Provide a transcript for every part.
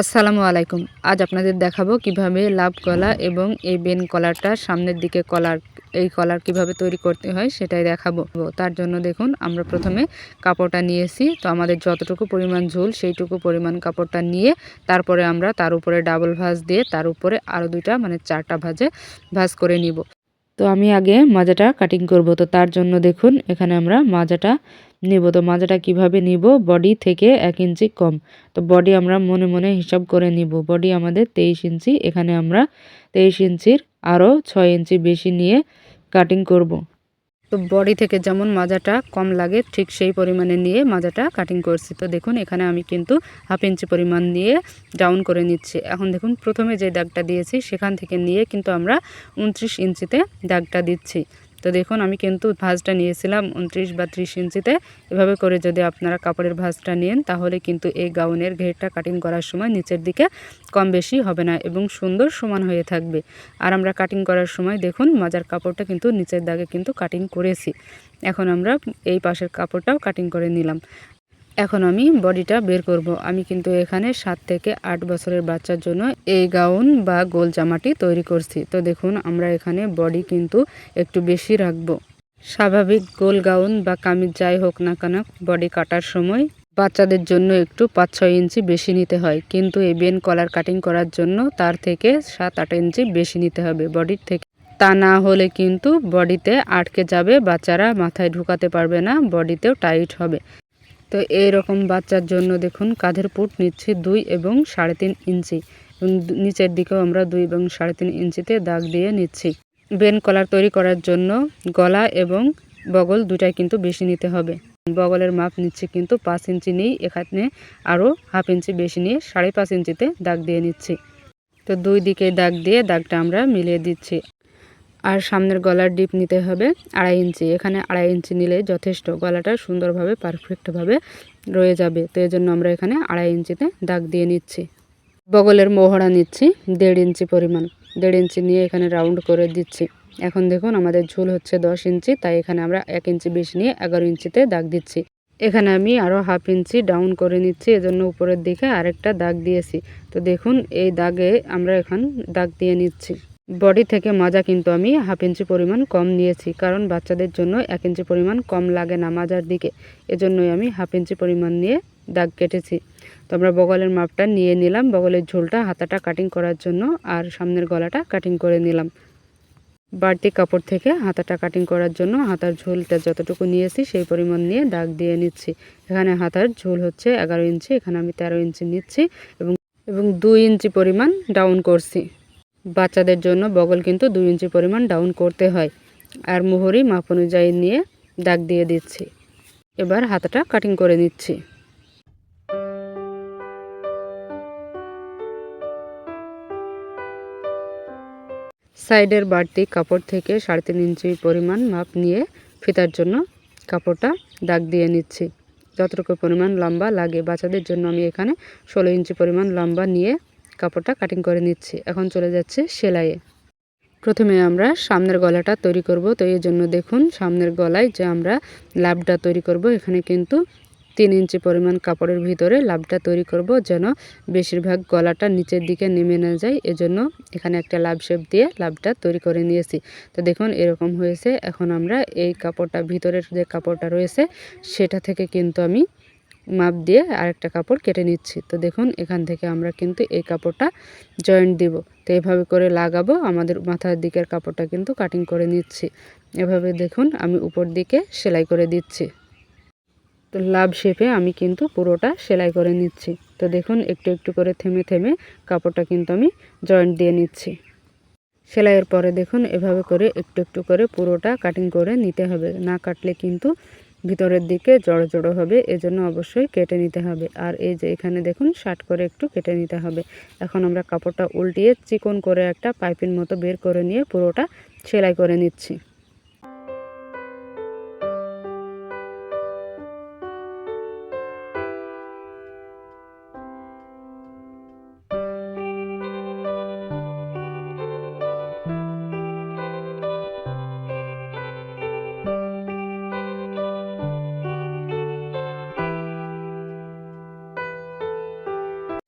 আসসালামু আলাইকুম। আজ আপনাদের দেখাবো কীভাবে লাভ কলা এবং এই বেন কলারটা সামনের দিকে কলার, এই কলার কীভাবে তৈরি করতে হয় সেটাই দেখাবো। তার জন্য দেখুন, আমরা প্রথমে কাপড়টা নিয়েছি। তো আমাদের যতটুকু পরিমাণ ঝুল, সেইটুকু পরিমাণ কাপড়টা নিয়ে তারপরে আমরা তার উপরে ডাবল ভাজ দিয়ে তার উপরে আরও দুইটা মানে চারটা ভাজে ভাজ করে নিব। তো আমি আগে মাজাটা কাটিং করব। তো তার জন্য দেখুন, এখানে আমরা মাজাটা নিব। তো মাজাটা কীভাবে নিব? বডি থেকে এক ইঞ্চি কম। তো বডি আমরা মনে মনে হিসাব করে নিব। বডি আমাদের তেইশ ইঞ্চি। এখানে আমরা তেইশ ইঞ্চির আরও ছয় ইঞ্চি বেশি নিয়ে কাটিং করব। তো বডি থেকে যেমন মাজাটা কম লাগে, ঠিক সেই পরিমাণে নিয়ে মাজাটা কাটিং করছি। তো দেখুন, এখানে আমি কিন্তু হাফ ইঞ্চি পরিমাণ নিয়ে ডাউন করে নিচ্ছি। এখন দেখুন, প্রথমে যে দাগটা দিয়েছি, সেখান থেকে নিয়ে কিন্তু আমরা উনত্রিশ ইঞ্চিতে দাগটা দিচ্ছি। তো দেখুন, আমি কিন্তু ভাঁজটা নিয়েছিলাম উনত্রিশ বা ত্রিশ ইঞ্চিতে। এভাবে করে যদি আপনারা কাপড়ের ভাঁজটা নেন, তাহলে কিন্তু এই গাউনের ঘেরটা কাটিং করার সময় নিচের দিকে কম বেশি হবে না এবং সুন্দর সমান হয়ে থাকবে। আর আমরা কাটিং করার সময় দেখুন, মাজার কাপড়টা কিন্তু নিচের দাগে কিন্তু কাটিং করেছি। এখন আমরা এই পাশের কাপড়টাও কাটিং করে নিলাম। এখন আমি বডিটা বের করব। আমি কিন্তু এখানে সাত থেকে আট বছরের বাচ্চার জন্য এই গাউন বা গোল জামাটি তৈরি করছি। তো দেখুন, আমরা এখানে বডি কিন্তু একটু বেশি রাখব। স্বাভাবিক গোল গাউন বা কামিজ যাই হোক না কেন, বডি কাটার সময় বাচ্চাদের জন্য একটু পাঁচ ছয় ইঞ্চি বেশি নিতে হয়। কিন্তু এই বেন কলার কাটিং করার জন্য তার থেকে সাত আট ইঞ্চি বেশি নিতে হবে বডির থেকে। তা না হলে কিন্তু বডিতে আটকে যাবে, বাচ্চারা মাথায় ঢুকাতে পারবে না, বডিতেও টাইট হবে। তো এই রকম বাচ্চার জন্য দেখুন, কাঁধের পুট নিচ্ছি দুই এবং সাড়ে তিন ইঞ্চি এবং নিচের দিকেও আমরা দুই এবং সাড়ে তিন ইঞ্চিতে দাগ দিয়ে নিচ্ছি। বেন কলার তৈরি করার জন্য গলা এবং বগল দুটাই কিন্তু বেশি নিতে হবে। বগলের মাপ নিচ্ছি কিন্তু পাঁচ ইঞ্চি নেই এখানে আরও হাফ ইঞ্চি বেশি নিয়ে সাড়ে পাঁচ ইঞ্চিতে দাগ দিয়ে নিচ্ছি। তো দুই দিকে দাগ দিয়ে দাগটা আমরা মিলিয়ে দিচ্ছি। আর সামনের গলার ডিপ নিতে হবে আড়াই ইঞ্চি। এখানে আড়াই ইঞ্চি নিলে যথেষ্ট। গলাটা সুন্দরভাবে পারফেক্টভাবে রয়ে যাবে। তো এই জন্য আমরা এখানে আড়াই ইঞ্চিতে দাগ দিয়ে নিচ্ছি। বগলের মোহরা নিচ্ছি, দেড় ইঞ্চি পরিমাণ। দেড় ইঞ্চি নিয়ে এখানে রাউন্ড করে দিচ্ছি। এখন দেখুন আমাদের ঝুল হচ্ছে দশ ইঞ্চি, তাই এখানে আমরা এক ইঞ্চি বেশি নিয়ে এগারো ইঞ্চিতে দাগ দিচ্ছি। এখানে আমি আরও হাফ ইঞ্চি ডাউন করে নিচ্ছি, এজন্য উপরের দিকে আরেকটা দাগ দিয়েছি। তো দেখুন, এই দাগে আমরা এখন দাগ দিয়ে নিচ্ছি। বডি থেকে মাজা কিন্তু আমি হাফ ইঞ্চি পরিমাণ কম নিয়েছি, কারণ বাচ্চাদের জন্য এক ইঞ্চি পরিমাণ কম লাগে না মাজার দিকে। এজন্যই আমি হাফ ইঞ্চি পরিমাণ নিয়ে দাগ কেটেছি। তো আমরা বগলের মাপটা নিয়ে নিলাম, বগলের ঝোলটা হাতাটা কাটিং করার জন্য আর সামনের গলাটা কাটিং করে নিলাম। বাড়তি কাপড় থেকে হাতাটা কাটিং করার জন্য হাতার ঝোলটা যতটুকু নিয়েছি সেই পরিমাণ নিয়ে দাগ দিয়ে নিচ্ছি। এখানে হাতার ঝোল হচ্ছে এগারো ইঞ্চি এখানে আমি তেরো ইঞ্চি নিচ্ছি এবং এবং দুই ইঞ্চি পরিমাণ ডাউন করছি। বাচ্চাদের জন্য বগল কিন্তু দুই ইঞ্চি পরিমাণ ডাউন করতে হয়। আর মোহরি মাপ অনুযায়ী নিয়ে দাগ দিয়ে দিচ্ছি। এবার হাতাটা কাটিং করে নিচ্ছি। সাইডের বাড়তি কাপড় থেকে সাড়ে তিন ইঞ্চি পরিমাণ মাপ নিয়ে ফিতার জন্য কাপড়টা দাগ দিয়ে নিচ্ছি। যতটুকু পরিমাণ লম্বা লাগে বাচ্চাদের জন্য আমি এখানে ষোলো ইঞ্চি পরিমাণ লম্বা নিয়ে কাপড়টা কাটিং করে নিচ্ছি। এখন চলে যাচ্ছে সেলাইয়ে। প্রথমে আমরা সামনের গলাটা তৈরি করব। তো এই জন্য দেখুন, সামনের গলায় যে আমরা লাভটা তৈরি করব, এখানে কিন্তু তিন ইঞ্চি পরিমাণ কাপড়ের ভিতরে লাভটা তৈরি করব যেন বেশিরভাগ গলাটা নিচের দিকে নেমে না যায়। এজন্য এখানে একটা লাভ শেপ দিয়ে লাভটা তৈরি করে নিয়েছি। তো দেখুন, এরকম হয়েছে। এখন আমরা এই কাপড়টা, ভিতরের যে কাপড়টা রয়েছে, সেটা থেকে কিন্তু আমি মাপ দিয়ে আরেকটা কাপড় কেটে নিচ্ছি। তো দেখুন, এখান থেকে আমরা কিন্তু এই কাপড়টা জয়েন্ট দিব। তো এভাবে করে লাগাবো, আমাদের মাথার দিকের কাপড়টা কিন্তু কাটিং করে নিচ্ছি। এভাবে দেখুন, আমি উপর দিকে সেলাই করে দিচ্ছি। তো লাভ শেপে আমি কিন্তু পুরোটা সেলাই করে নিচ্ছি। তো দেখুন, একটু একটু করে থেমে থেমে কাপড়টা কিন্তু আমি জয়েন্ট দিয়ে নিচ্ছি। সেলাইয়ের পরে দেখুন, এভাবে করে একটু একটু করে পুরোটা কাটিং করে নিতে হবে। না কাটলে কিন্তু ভিতরের দিকে জড়ো জড়ো হবে, এজন্য অবশ্যই কেটে নিতে হবে। আর এই যে এখানে দেখুন শার্ট করে একটু কেটে নিতে হবে। এখন আমরা কাপড়টা উল্টিয়ে চিকন করে একটা পাইপের মতো বের করে নিয়ে পুরোটা সেলাই করে নিচ্ছি।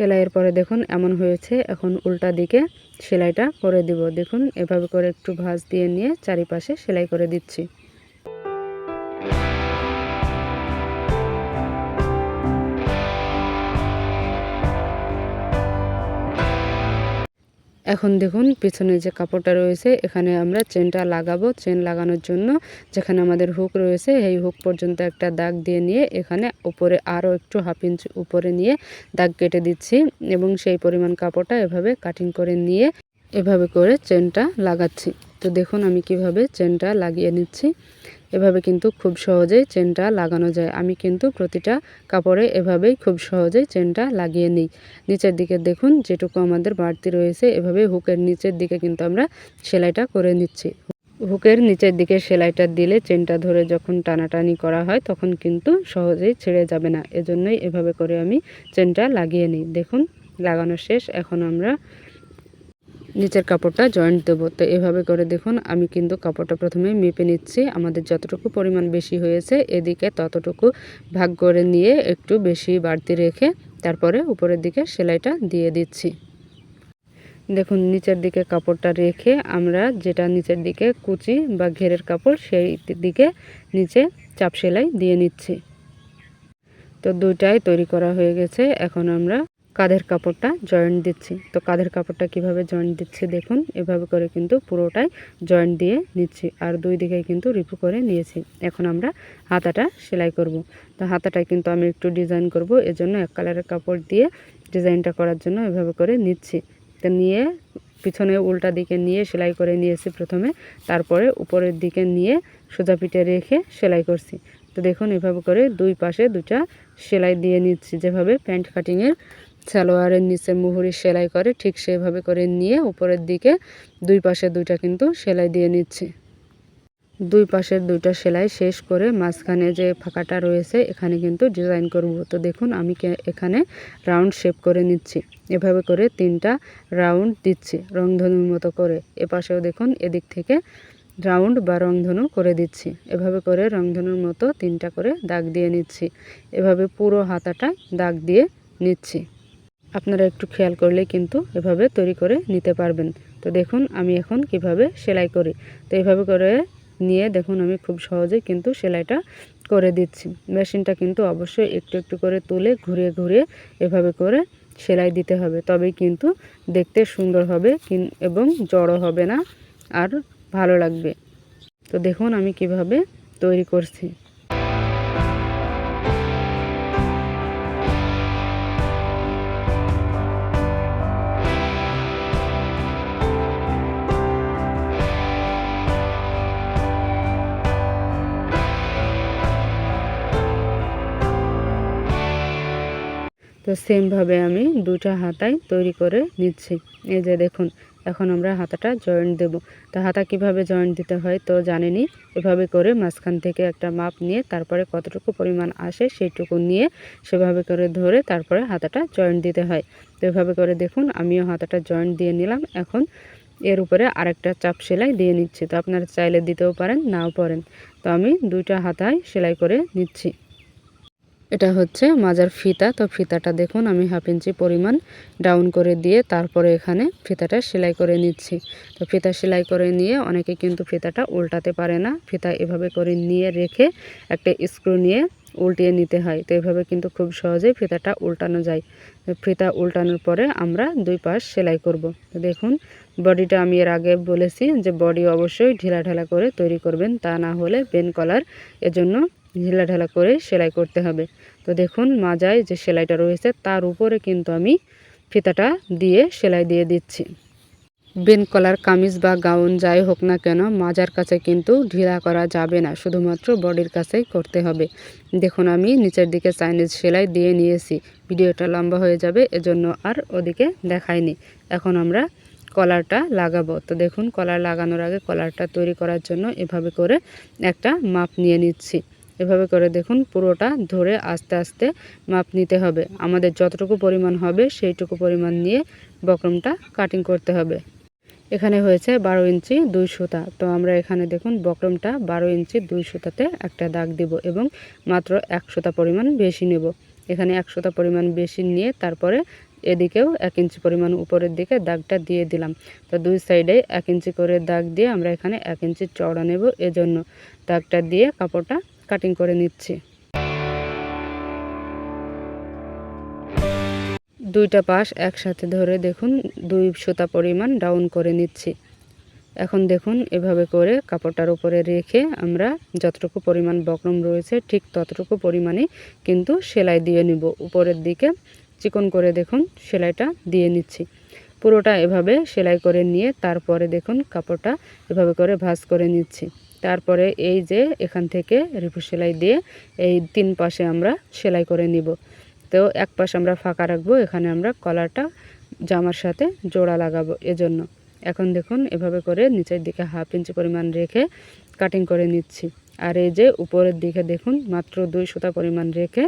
সেলাইয়ের পরে দেখুন এমন হয়েছে, এখন উল্টা দিকে সেলাইটা করে দিব। দেখুন, এভাবে করে একটু ভাঁজ দিয়ে নিয়ে চারিপাশে সেলাই করে দিচ্ছি। এখন দেখুন, পিছনে যে কাপড়টা রয়েছে, এখানে আমরা চেনটা লাগাবো। চেন লাগানোর জন্য যেখানে আমাদের হুক রয়েছে এই হুক পর্যন্ত একটা দাগ দিয়ে নিয়ে এখানে উপরে আরও একটু হাফ ইঞ্চ উপরে নিয়ে দাগ কেটে দিচ্ছি এবং সেই পরিমাণ কাপড়টা এভাবে কাটিং করে নিয়ে এভাবে করে চেনটা লাগাচ্ছি। তো দেখুন আমি কীভাবে চেনটা লাগিয়ে নিচ্ছি। এভাবে কিন্তু খুব সহজেই চেনটা লাগানো যায়। আমি কিন্তু প্রতিটা কাপড়ে এভাবেই খুব সহজেই চেনটা লাগিয়ে নিই। নিচের দিকে দেখুন যেটুকু আমাদের বাড়তি রয়েছে, এভাবে হুকের নিচের দিকে কিন্তু আমরা সেলাইটা করে নিচ্ছি। হুকের নিচের দিকে সেলাইটা দিলে চেনটা ধরে যখন টানাটানি করা হয় তখন কিন্তু সহজেই ছেড়ে যাবে না। এজন্যই এভাবে করে আমি চেনটা লাগিয়ে নিই। দেখুন, লাগানো শেষ। এখন আমরা নিচের কাপড়টা জয়েন্ট দেবো। তো এভাবে করে দেখুন, আমি কিন্তু কাপড়টা প্রথমে মেপে নিচ্ছি। আমাদের যতটুকু পরিমাণ বেশি হয়েছে, এদিকে ততটুকু ভাগ করে নিয়ে একটু বেশি বাড়তি রেখে তারপরে উপরের দিকে সেলাইটা দিয়ে দিচ্ছি। দেখুন, নিচের দিকে কাপড়টা রেখে আমরা যেটা নিচের দিকে কুচি বা ঘেরের কাপড়, সেই দিকে নিচে চাপ সেলাই দিয়ে নিচ্ছি। তো দুইটাই তৈরি করা হয়ে গেছে। এখন আমরা কাঁধের কাপড়টা জয়েন্ট দিচ্ছি। তো কাঁধের কাপড়টা কীভাবে জয়েন্ট দিচ্ছি দেখুন, এভাবে করে কিন্তু পুরোটাই জয়েন্ট দিয়ে নিচ্ছি। আর দুই দিকে কিন্তু রিপু করে নিয়েছি। এখন আমরা হাতাটা সেলাই করব। তো হাতাটা কিন্তু আমি একটু ডিজাইন করব, এজন্য এক কালারের কাপড় দিয়ে ডিজাইনটা করার জন্য এভাবে করে নিচ্ছি। তো নিয়ে পিছনে উল্টা দিকে নিয়ে সেলাই করে নিয়েছি প্রথমে, তারপরে উপরের দিকে নিয়ে সোজা পিঠে রেখে সেলাই করছি। তো দেখুন এভাবে করে দুই পাশে দুটা সেলাই দিয়ে নিচ্ছি। যেভাবে প্যান্ট কাটিংয়ের সালোয়ারের নিচে মুহুরি সেলাই করে ঠিক সেভাবে করে নিয়ে উপরের দিকে দুই পাশে দুইটা কিন্তু সেলাই দিয়ে নিচ্ছি। দুই পাশের দুইটা সেলাই শেষ করে মাঝখানে যে ফাঁকাটা রয়েছে এখানে কিন্তু ডিজাইন করব। তো দেখুন আমি এখানে রাউন্ড শেপ করে নিচ্ছি। এভাবে করে তিনটা রাউন্ড দিচ্ছি রংধনুর মতো করে। এপাশেও দেখুন এদিক থেকে রাউন্ড বা রংধনু করে দিচ্ছি। এভাবে করে রংধনুর মতো তিনটা করে দাগ দিয়ে নিচ্ছি। এভাবে পুরো হাতাটা দাগ দিয়ে নিচ্ছি। আপনারা একটু খেয়াল করলে কিন্তু এভাবে তৈরি করে নিতে পারবেন। তো দেখুন, আমি এখন কীভাবে সেলাই করি। তো এইভাবে করে নিয়ে দেখুন, আমি খুব সহজে কিন্তু সেলাইটা করে দিচ্ছি। মেশিনটা কিন্তু অবশ্যই একটু একটু করে তুলে ঘুরিয়ে ঘুরিয়ে এভাবে করে সেলাই দিতে হবে। তবেই কিন্তু দেখতে সুন্দর হবে এবং জড়ো হবে না, আর ভালো লাগবে। তো দেখুন, আমি কীভাবে তৈরি করছি। তো সেমভাবে আমি দুটা হাতাই তৈরি করে নিচ্ছি। এই যে দেখুন, এখন আমরা হাতাটা জয়েন্ট দেব। তো হাতা কীভাবে জয়েন্ট দিতে হয় তো জানেনি এভাবে করে মাঝখান থেকে একটা মাপ নিয়ে তারপরে কতটুকু পরিমাণ আসে সেইটুকু নিয়ে সেভাবে করে ধরে তারপরে হাতাটা জয়েন্ট দিতে হয়। তো এভাবে করে দেখুন, আমিও হাতাটা জয়েন্ট দিয়ে নিলাম। এখন এর উপরে আরেকটা চাপ সেলাই দিয়ে নিচ্ছি। তো আপনারা চাইলে দিতেও পারেন, নাও পারেন। তো আমি দুইটা হাতায় সেলাই করে নিচ্ছি। এটা হচ্ছে মাজার ফিতা। তো ফিতাটা দেখুন, আমি হাফ ইঞ্চি পরিমাণ ডাউন করে দিয়ে তারপরে এখানে ফিতাটা সেলাই করে নিচ্ছি। তো ফিতা সেলাই করে নিয়ে অনেকে কিন্তু ফিতাটা উল্টাতে পারে না। ফিতা এভাবে করে নিয়ে রেখে একটা স্ক্রু নিয়ে উল্টিয়ে নিতে হয়। তো এভাবে কিন্তু খুব সহজেই ফিতাটা উল্টানো যায়। ফিতা উল্টানোর পরে আমরা দুই পাশ সেলাই করব। তো দেখুন, বডিটা আমি এর আগে বলেছি যে বডি অবশ্যই ঢিলা ঢালা করে তৈরি করবেন। তা না হলে পেন কলার এজন্য ঢিলা ঢালা করে সেলাই করতে হবে। তো দেখুন মাজায় যে সেলাইটা রয়েছে, তার উপরে কিন্তু আমি ফিতাটা দিয়ে সেলাই দিয়ে দিচ্ছি। বেন কলার কামিজ বা গাউন যাই হোক না কেন, মাজার কাছে কিন্তু ঢিলা করা যাবে না, শুধুমাত্র বডির কাছেই করতে হবে। দেখুন আমি নিচের দিকে চাইনিজ সেলাই দিয়ে নিয়েছি, ভিডিওটা লম্বা হয়ে যাবে, এজন্য আর ওদিকে দেখাইনি। এখন আমরা কলারটা লাগাবো। তো দেখুন কলার লাগানোর আগে কলারটা তৈরি করার জন্য এভাবে করে একটা মাপ নিয়ে নিচ্ছি। এভাবে করে দেখুন, পুরোটা ধরে আস্তে আস্তে মাপ নিতে হবে। আমাদের যতটুকু পরিমাণ হবে, সেইটুকু পরিমাণ নিয়ে বক্রমটা কাটিং করতে হবে। এখানে হয়েছে বারো ইঞ্চি দুই সুতা। তো আমরা এখানে দেখুন, বক্রমটা বারো ইঞ্চি দুই সুতাতে একটা দাগ দিব এবং মাত্র এক সুতা পরিমাণ বেশি নেব। এখানে এক সুতা পরিমাণ বেশি নিয়ে তারপরে এদিকেও এক ইঞ্চি পরিমাণ উপরের দিকে দাগটা দিয়ে দিলাম। তো দুই সাইডে এক ইঞ্চি করে দাগ দিয়ে আমরা এখানে এক ইঞ্চি চওড়া নেব। এজন্য দাগটা দিয়ে কাপড়টা কাটিং করে নিচ্ছি। দুইটা পাশ একসাথে ধরে দেখুন, দুই সুতা পরিমাণ ডাউন করে নিচ্ছি। এখন দেখুন, এভাবে করে কাপড়টার উপরে রেখে আমরা যতটুকু পরিমাণ বক্রম রয়েছে, ঠিক ততটুকু পরিমাণে কিন্তু সেলাই দিয়ে নিব। উপরের দিকে চিকন করে দেখুন, সেলাইটা দিয়ে নিচ্ছি। পুরোটা এভাবে সেলাই করে নিয়ে তারপরে দেখুন, কাপড়টা এভাবে করে ভাঁজ করে নিচ্ছি। তারপরে এই যে এখান থেকে রিপু সেলাই দিয়ে এই তিন পাশে আমরা সেলাই করে নিব। তো এক পাশ আমরা ফাঁকা রাখব, এখানে আমরা কলারটা জামার সাথে জোড়া লাগাবো এজন্য। এখন দেখুন এভাবে করে নিচের দিকে হাফ ইঞ্চি পরিমাণ রেখে কাটিং করে নিচ্ছি। আর এই যে উপরের দিকে দেখুন মাত্র দুই সুতা পরিমাণ রেখে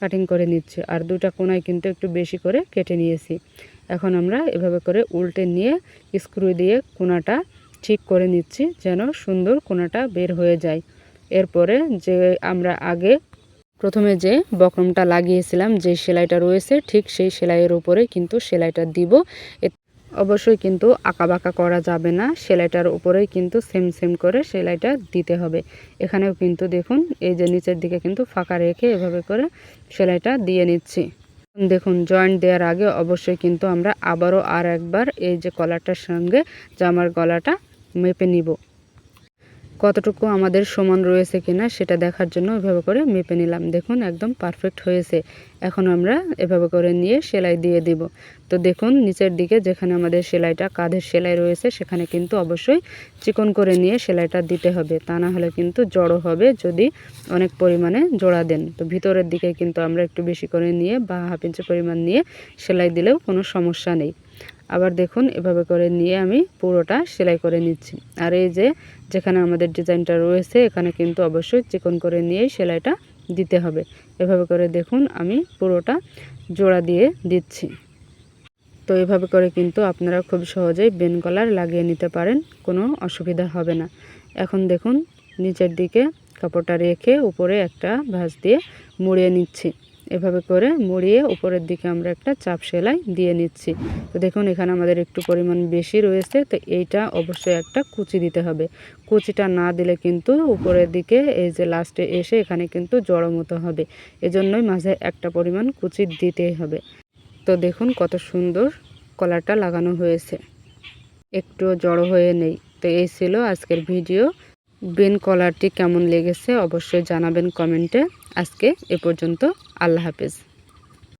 কাটিং করে নিচ্ছি। আর দুটা কোনায় কিন্তু একটু বেশি করে কেটে নিয়েছি। এখন আমরা এভাবে করে উল্টে নিয়ে স্ক্রু দিয়ে কোনাটা ঠিক করে নিচ্ছি যেন সুন্দর কোনাটা বের হয়ে যায়। এরপরে যে আমরা আগে প্রথমে যে বক্রমটা লাগিয়েছিলাম, যে সেলাইটা রয়েছে, ঠিক সেই সেলাইয়ের উপরে কিন্তু সেলাইটা দিব। অবশ্যই কিন্তু আঁকাবাঁকা করা যাবে না, সেলাইটার উপরেই কিন্তু সেম সেম করে সেলাইটা দিতে হবে। এখানেও কিন্তু দেখুন, এই যে নিচের দিকে কিন্তু ফাঁকা রেখে এভাবে করে সেলাইটা দিয়ে নিচ্ছি। দেখুন জয়েন্ট দেওয়ার আগে অবশ্যই কিন্তু আমরা আবারও আর একবার এই যে কলারটার সঙ্গে জামার গলাটা মেপে নিব। কতটুকু আমাদের সমান রয়েছে কিনা সেটা দেখার জন্য এভাবে করে মেপে নিলাম। দেখুন, একদম পারফেক্ট হয়েছে। এখন আমরা এভাবে করে নিয়ে সেলাই দিয়ে দিব। তো দেখুন, নিচের দিকে যেখানে আমাদের সেলাইটা, কাঁধের সেলাই রয়েছে, সেখানে কিন্তু অবশ্যই চিকন করে নিয়ে সেলাইটা দিতে হবে। তা না হলে কিন্তু জড়ো হবে যদি অনেক পরিমাণে জোড়া দেন। তো ভিতরের দিকে কিন্তু আমরা একটু বেশি করে নিয়ে বা হাফ ইঞ্চি পরিমাণ নিয়ে সেলাই দিলেও কোনো সমস্যা নেই। আবার দেখুন, এভাবে করে নিয়ে আমি পুরোটা সেলাই করে নিচ্ছি। আর এই যে, যেখানে আমাদের ডিজাইনটা রয়েছে, এখানে কিন্তু অবশ্যই চিকন করে নিয়েই সেলাইটা দিতে হবে। এভাবে করে দেখুন, আমি পুরোটা জোড়া দিয়ে দিচ্ছি। তো এভাবে করে কিন্তু আপনারা খুব সহজেই বেন কলার লাগিয়ে নিতে পারেন, কোনো অসুবিধা হবে না। এখন দেখুন, নিচের দিকে কাপড়টা রেখে উপরে একটা ভাঁজ দিয়ে মুড়িয়ে নিচ্ছি। এভাবে করে মুড়িয়ে উপরের দিকে আমরা একটা চাপ সেলাই দিয়ে নিচ্ছি। তো দেখুন, এখানে আমাদের একটু পরিমাণ বেশি রয়েছে, তো এইটা অবশ্যই একটা কুচি দিতে হবে। কুচিটা না দিলে কিন্তু উপরের দিকে এই যে লাস্টে এসে এখানে কিন্তু জড়ো মতো হবে। এজন্যই মাঝে একটা পরিমাণ কুচি দিতেই হবে। তো দেখুন, কত সুন্দর কলারটা লাগানো হয়েছে। একটু জড়ো হয়ে নেই। তো এই ছিল আজকের ভিডিও। বেন কলারটি কেমন লেগেছে অবশ্যই জানাবেন কমেন্টে। আজকে এ পর্যন্ত আল্লাহ হাফেজ।